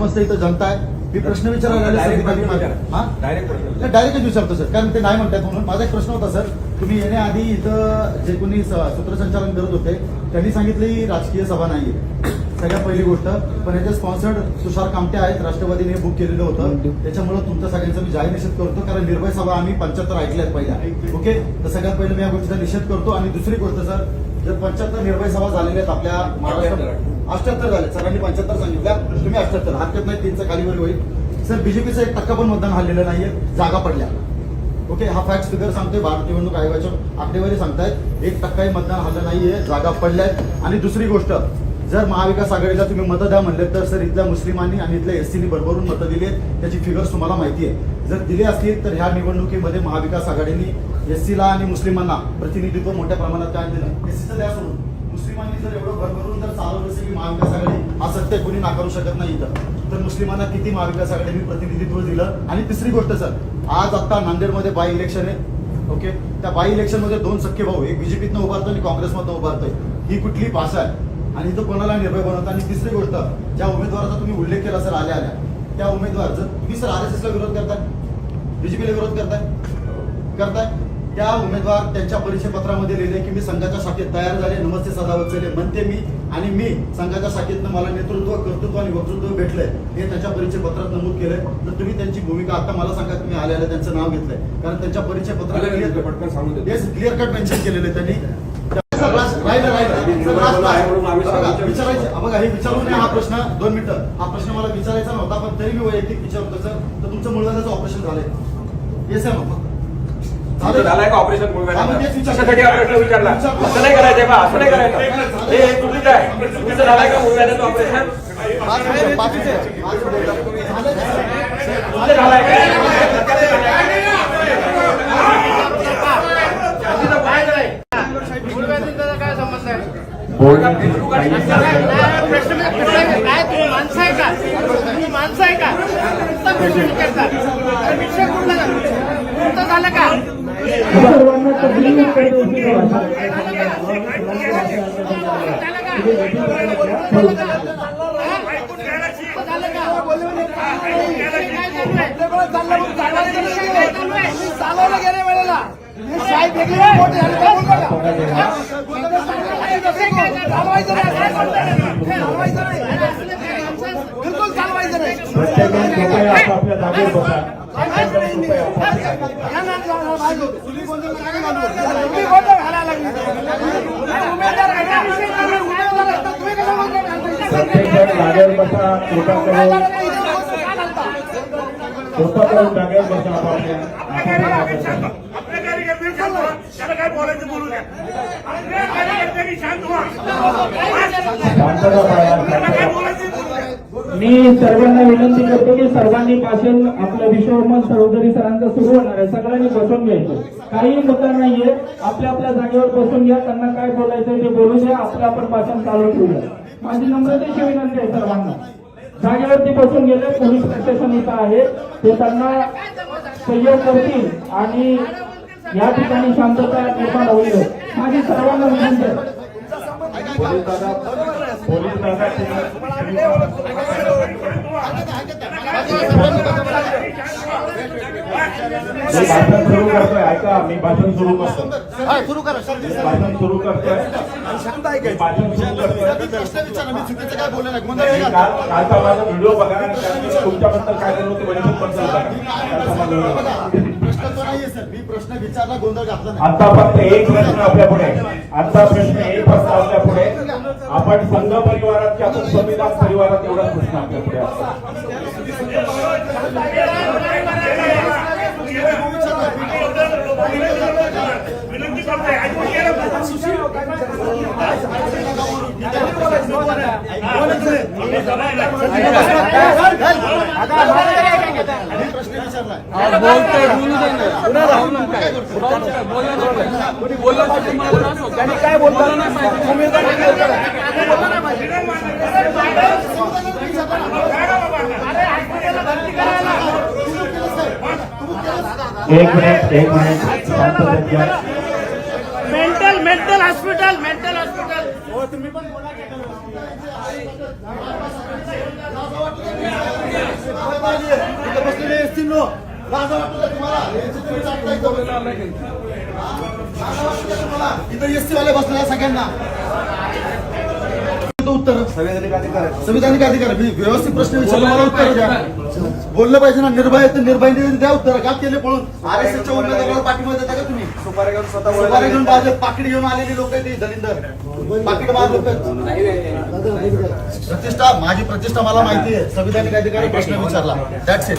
समजतं इथं जनता आहे. मी प्रश्न विचारायला. हा? डायरेक्टच विचारतो सर कारण ते नाही म्हणतात म्हणून. माझा एक प्रश्न होता सर तुम्ही येण्याआधी इथं जे कोणी सूत्रसंचालन करत होते त्यांनी सांगितलं ही राजकीय सभा नाहीये. सगळ्यात पहिली गोष्ट पण याचे स्पॉन्सर्ड तुषार कामटे आहेत राष्ट्रवादीने बुक केलेलं होतं. त्याच्यामुळे तुमच्या सगळ्यांचा मी जाहीर निषेध करतो कारण निर्भय सभा आम्ही पंच्याहत्तर ऐकल्यात पहिल्या. ओके? तर सगळ्यात पहिले मी या गोष्टीचा निषेध करतो. आणि दुसरी गोष्ट सर जर पंच्याहत्तर निर्भय सभा झालेल्या आहेत आपल्या महाराष्ट्रात. अठ्याहत्तर. झाले. सरांनी पंच्याहत्तर सांगितल्या. तुम्ही अठ्याहत्तर. हरकत नाही तीनचं खालीवर होईल. सर बीजेपीचं एक टक्का पण मतदान हल्लेलं नाहीये. जागा पडल्या. ओके हा फॅक्ट फिगर सांगतोय. भारत निवडणूक आयोगाच्या आकडेवारी सांगतायत. एक टक्काही मतदान हल्लं नाहीये. जागा पडल्यात. आणि दुसरी गोष्ट जर महाविकास आघाडीला तुम्ही मतं द्या म्हणले तर सर इथल्या मुस्लिमांनी आणि इथल्या एससीनी भरभरून मतं दिली आहेत त्याची फिगर्स तुम्हाला माहिती आहे जर दिली असतील तर ह्या निवडणुकीमध्ये महाविकास आघाडीने एससीला आणि मुस्लिमांना प्रतिनिधित्व मोठ्या प्रमाणात काय दिलं? एससीचं द्या सोडून. मुस्लिमांनी जर एवढं भरभरून जर चालवलं असेल की महाविकास आघाडी हा सत्य कोणी नाकारू शकत नाही इथं. तर मुस्लिमांना किती महाविकास आघाडीने प्रतिनिधित्व दिलं? आणि तिसरी गोष्ट सर आज आता नांदेडमध्ये बाय इलेक्शन आहे ओके त्या बाय इलेक्शनमध्ये दोन सख्खे भाऊ एक बीजेपीतनं उभारतो आणि काँग्रेसमधनं उभारतोय. ही कुठली भाषा आहे? आणि इथं कोणाला निर्भय बनवतं? आणि तिसरी गोष्ट ज्या उमेदवाराचा तुम्ही उल्लेख केला सर आल्या आल्या. त्या उमेदवार जर तुम्ही सर आर एस एसला विरोध करताय? बीजेपीला विरोध करताय? करताय? त्या उमेदवार त्यांच्या परिचय पत्रामध्ये लिहिले की मी संघाच्या शाखेत तयार झाले नमस्ते सदावत चले म्हणते मी आणि मी संघाच्या शाखेतनं मला नेतृत्व कर्तृत्व आणि वक्तृत्व भेटलंय. हे त्यांच्या परिचय पत्रात नमूद केलंय. तर तुम्ही त्यांची भूमिका आता मला सांगा तुम्ही आले आले त्यांचं नाव घेतलंय. कारण त्यांच्या परिचय. येस क्लिअर कट मेन्शन केलेलं त्यांनी. राहिलं. विचारायचं बघा हे विचारू नये हा प्रश्न. दोन मिनिटं. हा प्रश्न मला विचारायचा नव्हता पण तरी मी वैयक्तिक विचारतो सर. तर तुमचं मुलगाचं ऑपरेशन झालंय. येस आहे मग झालंय का ऑपरेशन विचारतो. कशासाठी हा प्रश्न विचारला? असं नाही करायचंय बा असं नाही करायचं. हे हे चुकीचं आहे. तुमचं झालंय का मुलगाचं ऑपरेशन झालंय काय संबंध आहे? प्रश्न काय तुम्ही माणसं आहे का? तुम्ही माणसं आहे का? प्रश्न विचारतात तर विषय कुठला तुमचं झालं का? चालवलं गेल्या वेळेला साहेब चालवायचं नाही बिलकुल चालवायचं नाही प्रत्येकाने जागेवर बसा कृपा करून कृपा करून जागेवर बसा शांत शांतता काय शांतता. बोलायचं बोलू द्या मी सर्वांना विनंती करतो की सर्वांनी भाषण आपलं विश्वमन चौधरी सरांचं सुरू होणार आहे. सगळ्यांनी बसून घ्यायचं. काही मुद्दा नाहीये. आपल्या आपल्या जागेवर बसून घ्या. त्यांना काय बोलायचं ते बोलू द्या. आपलं आपण भाषण चालू ठेवूया माझी नम्रतेची विनंती आहे सर्वांना. जागेवरती बसून गेले. पोलीस प्रशासन इथं आहे. ते त्यांना सहयोग करतील आणि या ठिकाणी शांतता निर्माण होईल. माझी सर्वांना विनंती आहे. पोलीस दादा पोलीस दादा मी भाषण सुरू करतोय ऐका मी भाषण सुरू करतो सुरू करा भाषण सुरू करतोय. शांत भाषण सुरू करतोय. प्रश्न काय बोलले नाही कालचा माझा व्हिडिओ बघा तुमच्याबद्दल काय झालं होतं बघा बघा. प्रश्न तो नाहीये सर मी प्रश्न विचारला गोंधळ घातला आता फक्त एक प्रश्न आपल्या पुढे आता प्रश्न एक आपण संघ परिवारात की आपण संविधान परिवारात एवढाच प्रश्न आपल्या पुढे करतोय एक मिनिट एक minute. Mental mental hospital mental hospital. तुम्ही पण बोला बसलेले असतील नो लाजा वाटलं तुम्हाला इथं एसटी वाले बसलेल्या सगळ्यांना. उत्तर. संविधानिक अधिकार संविधानिक अधिकार मी व्यवस्थित प्रश्न विचारला मला उत्तर द्या. बोललं पाहिजे ना निर्भय तर निर्भय द्या उत्तर. का केले पळून? आर एस एसच्या उमेदवाराला पाठिंबा देता का तुम्ही? सुपारी घेऊन स्वतः सुपारी घेऊन पाकिट घेऊन आलेली लोक आहेत दलिंदर. पाकिट बाज लोक प्रतिष्ठा माझी प्रतिष्ठा मला माहिती आहे. संविधानिक अधिकारी प्रश्न विचारला. That's it